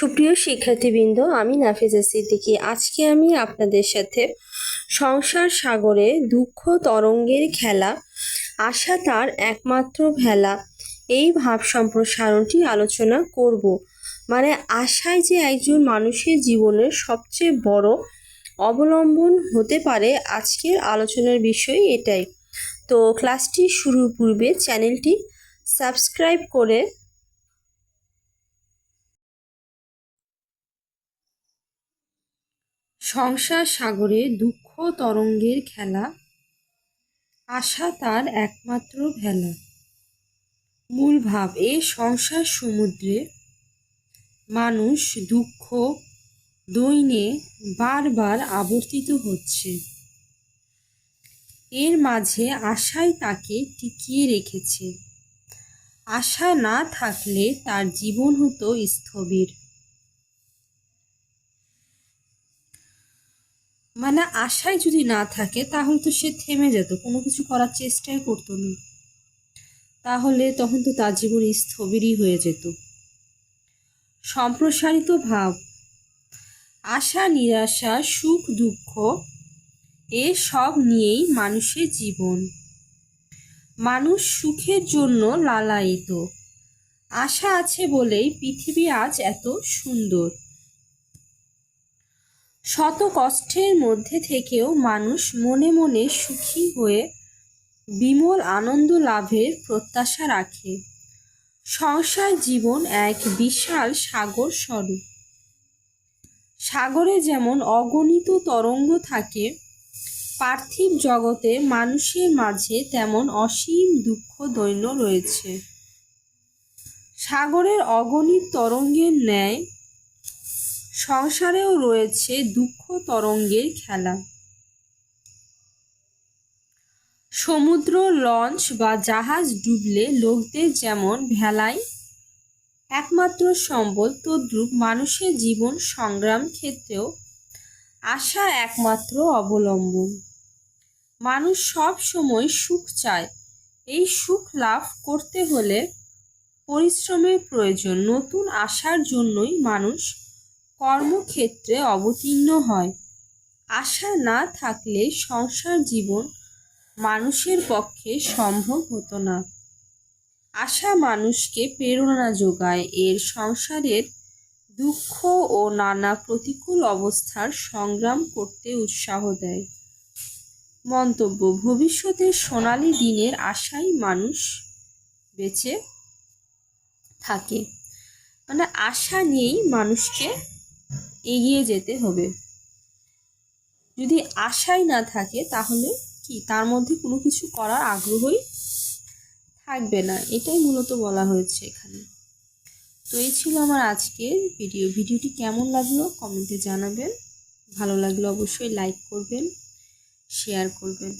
সুপ্রিয় শিক্ষার্থীবৃন্দ, আমি নাফিজা সিদ্দিকি। আজকে আমি আপনাদের সাথে সংসার সাগরে দুঃখ তরঙ্গের খেলা, আশা তার একমাত্র ভেলা, এই ভাব সম্প্রসারণটি আলোচনা করব। মানে আশায় যে একজন মানুষের জীবনের সবচেয়ে বড় অবলম্বন হতে পারে আজকের আলোচনার বিষয় এটাই। তো ক্লাসটি শুরুর পূর্বে চ্যানেলটি সাবস্ক্রাইব করে সংসার সাগরে দুঃখ তরঙ্গের খেলা, আশা তার একমাত্র ভেলা। মূল ভাব এ সংসার সমুদ্রে মানুষ দুঃখ দৈনে বারবার আবর্তিত হচ্ছে। এর মাঝে আশাই তাকে টিকিয়ে রেখেছে। আশা না থাকলে তার জীবন হতো স্থবির। মানে আশায় যদি না থাকে, তাহলে তো সে থেমে যেত। কোনো কিছু করার চেষ্টাই করতো না। তাহলে তখন তো তার জীবন স্থবিরই হয়ে যেত। সম্প্রসারিত ভাব। আশা, নিরাশা, সুখ, দুঃখ, এ সব নিয়েই মানুষের জীবন। মানুষ সুখের জন্য লালায়িত। আশা আছে বলেই পৃথিবী আজ এত সুন্দর। শত কষ্টের মধ্যে থেকেও মানুষ মনে মনে সুখী হয়ে বিমল আনন্দ লাভের প্রত্যাশা রাখে। সংসার জীবন এক বিশাল সাগর স্বরূপ। সাগরে যেমন অগণিত তরঙ্গ থাকে, পার্থিব জগতে মানুষের মাঝে তেমন অসীম দুঃখ দৈন্য রয়েছে। সাগরের অগণিত তরঙ্গের ন্যায় সংসারেও রয়েছে দুঃখ তরঙ্গের খেলা। সমুদ্র, লঞ্চ বা জাহাজ ডুবলে লোকদের যেমন ভেলায়, একমাত্র সম্বল তদ্রূপ মানুষের জীবন সংগ্রাম ক্ষেত্রেও আশা একমাত্র অবলম্বন। মানুষ সব সময় সুখ চায়। এই সুখ লাভ করতে হলে পরিশ্রমের প্রয়োজন। নতুন আশার জন্যই মানুষ কর্মক্ষেত্রে অবতীর্ণ হয়। আশা না থাকলে সংসার জীবন মানুষের পক্ষে সম্ভব হতো না। আশা মানুষকে প্রেরণা যোগায়, এর সংসারের দুঃখ ও নানা প্রতিকূল অবস্থার সংগ্রাম করতে উৎসাহ দেয়। মন্তব্য ভবিষ্যতের সোনালী দিনের আশাই মানুষ বেঁচে থাকে। মানে আশা নিয়েই মানুষকে এগিয়ে যেতে হবে। যদি আশাই না থাকে, তাহলে কি? তার মধ্যে কোনো কিছু করার আগ্রহই থাকবে না। এটাই মূলত বলা হয়েছে এখানে। তো এই ছিল আমার আজকের ভিডিও। ভিডিওটি কেমন লাগল কমেন্টে জানাবেন। ভালো লাগলে অবশ্যই লাইক করবেন, শেয়ার করবেন।